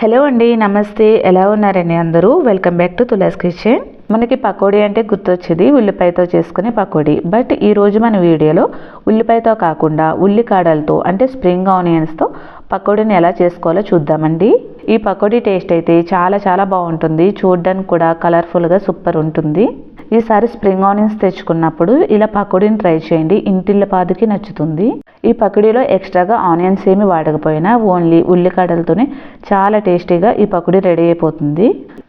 Hello అండి నమస్తే. ఎలా ఉన్నారండి అందరూ? Welcome back to Tula's kitchen మనకి పకోడీ అంటే గుర్తొచ్చేది ఉల్లిపాయతో చేసుకునే పకోడీ. బట్ ఈరోజు మన వీడియోలో ఉల్లిపాయతో కాకుండా ఉల్లికాడలతో అంటే స్ప్రింగ్ ఆనియన్స్తో పకోడీని ఎలా చేసుకోవాలో చూద్దామండి. ఈ పకోడీ టేస్ట్ అయితే చాలా చాలా బాగుంటుంది. చూడడానికి కూడా కలర్ఫుల్గా సూపర్ ఉంటుంది. ఈసారి స్ప్రింగ్ ఆనియన్స్ తెచ్చుకున్నప్పుడు ఇలా పకోడీని ట్రై చేయండి. ఇంటిల్లపాదికి నచ్చుతుంది. ఈ పకోడీలో ఎక్స్ట్రాగా ఆనియన్స్ ఏమి వాడకపోయినా ఓన్లీ ఉల్లికాడలతోనే చాలా టేస్టీగా ఈ పకోడీ రెడీ అయిపోతుంది.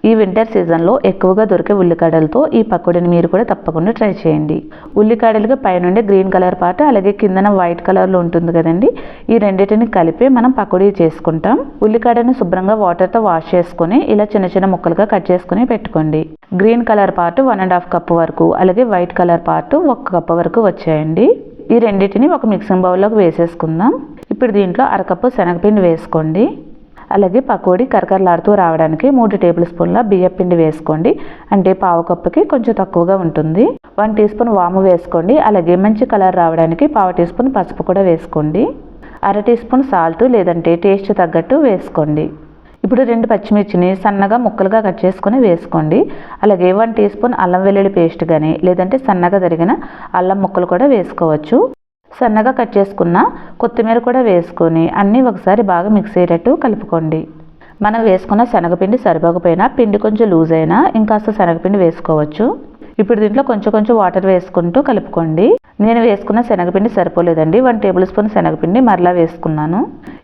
ఈ వింటర్ సీజన్లో ఎక్కువగా దొరికే ఉల్లికాడలతో ఈ పకోడీని మీరు కూడా తప్పకుండా ట్రై చేయండి. ఉల్లికాడలకి పైనుండే గ్రీన్ కలర్ పార్ట్ అలాగే కిందన వైట్ కలర్లో ఉంటుంది కదండి. ఈ రెండింటిని కలిపి మనం పకోడీ చేసుకుంటాం. ఉల్లికాడని శుభ్రంగా వాటర్తో వాష్ చేసుకొని ఇలా చిన్న చిన్న ముక్కలుగా కట్ చేసుకుని పెట్టుకోండి. Green colour part one and half cup వరకు అలాగే వైట్ కలర్ పార్ట్ ఒక కప్ వరకు వచ్చాయండి. ఈ రెండింటిని ఒక మిక్సింగ్ బౌల్లోకి వేసేసుకుందాం. ఇప్పుడు దీంట్లో అరకప్పు శనగపిండి వేసుకోండి. అలాగే పకోడీ కరకరలాడుతూ రావడానికి మూడు టేబుల్ స్పూన్ల బియ్యం పిండి వేసుకోండి. అంటే పావు కప్పుకి కొంచెం తక్కువగా ఉంటుంది. వన్ టీ స్పూన్ వాము వేసుకోండి. అలాగే మంచి కలర్ రావడానికి పావు టీ స్పూన్ పసుపు కూడా వేసుకోండి. అర టీ స్పూన్ సాల్ట్ లేదంటే టేస్ట్ తగ్గట్టు వేసుకోండి. ఇప్పుడు రెండు పచ్చిమిర్చిని సన్నగా ముక్కలుగా కట్ చేసుకొని వేసుకోండి. అలాగే వన్ టీ స్పూన్ అల్లం వెల్లుల్లి పేస్ట్ కానీ లేదంటే సన్నగా తరిగిన అల్లం ముక్కలు కూడా వేసుకోవచ్చు. సన్నగా కట్ చేసుకున్న కొత్తిమీర కూడా వేసుకొని అన్నీ ఒకసారి బాగా మిక్స్ అయ్యేటట్టు కలుపుకోండి. మనం వేసుకున్న శనగపిండి సరిపోకపోయినా పిండి కొంచెం లూజ్ అయినా ఇంకాస్త శనగపిండి వేసుకోవచ్చు. ఇప్పుడు దీంట్లో కొంచెం కొంచెం వాటర్ వేసుకుంటూ కలుపుకోండి. నేను వేసుకున్న శనగపిండి సరిపోలేదండి. వన్ టేబుల్ స్పూన్ శనగపిండి మరలా వేసుకున్నాను.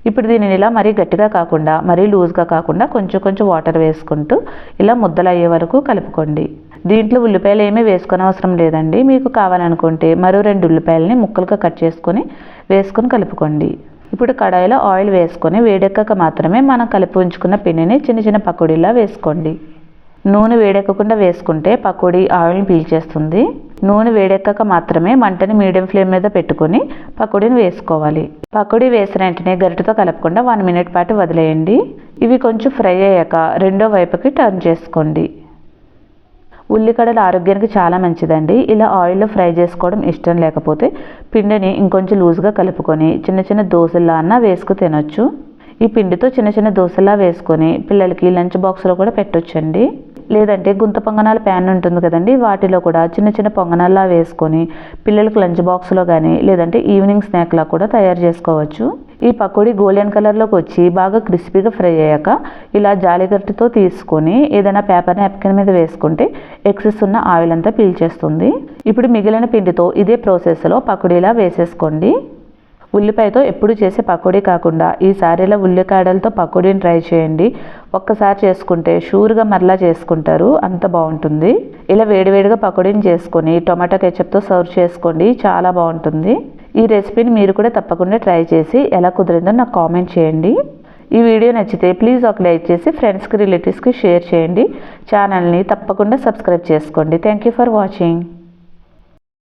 ఇప్పుడు దీనిని ఇలా మరీ గట్టిగా కాకుండా మరీ లూజ్గా కాకుండా కొంచెం కొంచెం వాటర్ వేసుకుంటూ ఇలా ముద్దలు అయ్యే వరకు కలుపుకోండి. దీంట్లో ఉల్లిపాయలు ఏమీ వేసుకునే అవసరం లేదండి. మీకు కావాలనుకుంటే మరో రెండు ఉల్లిపాయలని ముక్కలుగా కట్ చేసుకొని వేసుకొని కలుపుకోండి. ఇప్పుడు కడాయిలో ఆయిల్ వేసుకొని వేడెక్కక మాత్రమే మనం కలిపి ఉంచుకున్న పిండిని చిన్న చిన్న పకోడీలా వేసుకోండి. నూనె వేడెక్కకుండా వేసుకుంటే పకోడీ ఆయిల్ని పీల్చేస్తుంది. నూనె వేడెక్కక మాత్రమే మంటని మీడియం ఫ్లేమ్ మీద పెట్టుకొని పకోడీని వేసుకోవాలి. పకోడీ వేసిన వెంటనే గరిటతో కలపకుండా వన్ మినిట్ పాటు వదిలేయండి. ఇవి కొంచెం ఫ్రై అయ్యాక రెండో వైపుకి టర్న్ చేసుకోండి. ఉల్లికడలు ఆరోగ్యానికి చాలా మంచిదండి. ఇలా ఆయిల్లో ఫ్రై చేసుకోవడం ఇష్టం లేకపోతే పిండిని ఇంకొంచెం లూజ్గా కలుపుకొని చిన్న చిన్న దోశల్లా అన్న వేసుకు తినొచ్చు. ఈ పిండితో చిన్న చిన్న దోశలా వేసుకొని పిల్లలకి లంచ్ బాక్స్లో కూడా పెట్టొచ్చండి. లేదంటే గుంత పొంగనాల ప్యాన్ ఉంటుంది కదండి వాటిలో కూడా చిన్న చిన్న పొంగనాల్లా వేసుకొని పిల్లలకు లంచ్ బాక్స్లో కానీ లేదంటే ఈవినింగ్ స్నాక్లా కూడా తయారు చేసుకోవచ్చు. ఈ పకోడీ గోల్డెన్ కలర్లోకి వచ్చి బాగా క్రిస్పీగా ఫ్రై అయ్యాక ఇలా జాలిగట్టుతో తీసుకొని ఏదైనా పేపర్ నాప్కిన్ మీద వేసుకుంటే ఎక్సెస్ ఉన్న ఆయిల్ అంతా పీల్చేస్తుంది. ఇప్పుడు మిగిలిన పిండితో ఇదే ప్రాసెస్లో పకోడీలా వేసేసుకోండి. ఉల్లిపాయతో ఎప్పుడు చేసే పకోడీ కాకుండా ఈసారి ఇలా ఉల్లికాడలతో పకోడీని ట్రై చేయండి. ఒక్కసారి చేసుకుంటే షూర్గా మరలా చేసుకుంటారు. అంత బాగుంటుంది. ఇలా వేడివేడిగా పకోడీని చేసుకొని టొమాటో కెచప్తో సర్వ్ చేసుకోండి. చాలా బాగుంటుంది. ఈ రెసిపీని మీరు కూడా తప్పకుండా ట్రై చేసి ఎలా కుదిరిందో నాకు కామెంట్ చేయండి. ఈ వీడియో నచ్చితే ప్లీజ్ ఒక లైక్ చేసి ఫ్రెండ్స్కి రిలేటివ్స్కి షేర్ చేయండి. ఛానల్ని తప్పకుండా సబ్స్క్రైబ్ చేసుకోండి. Thank you for watching.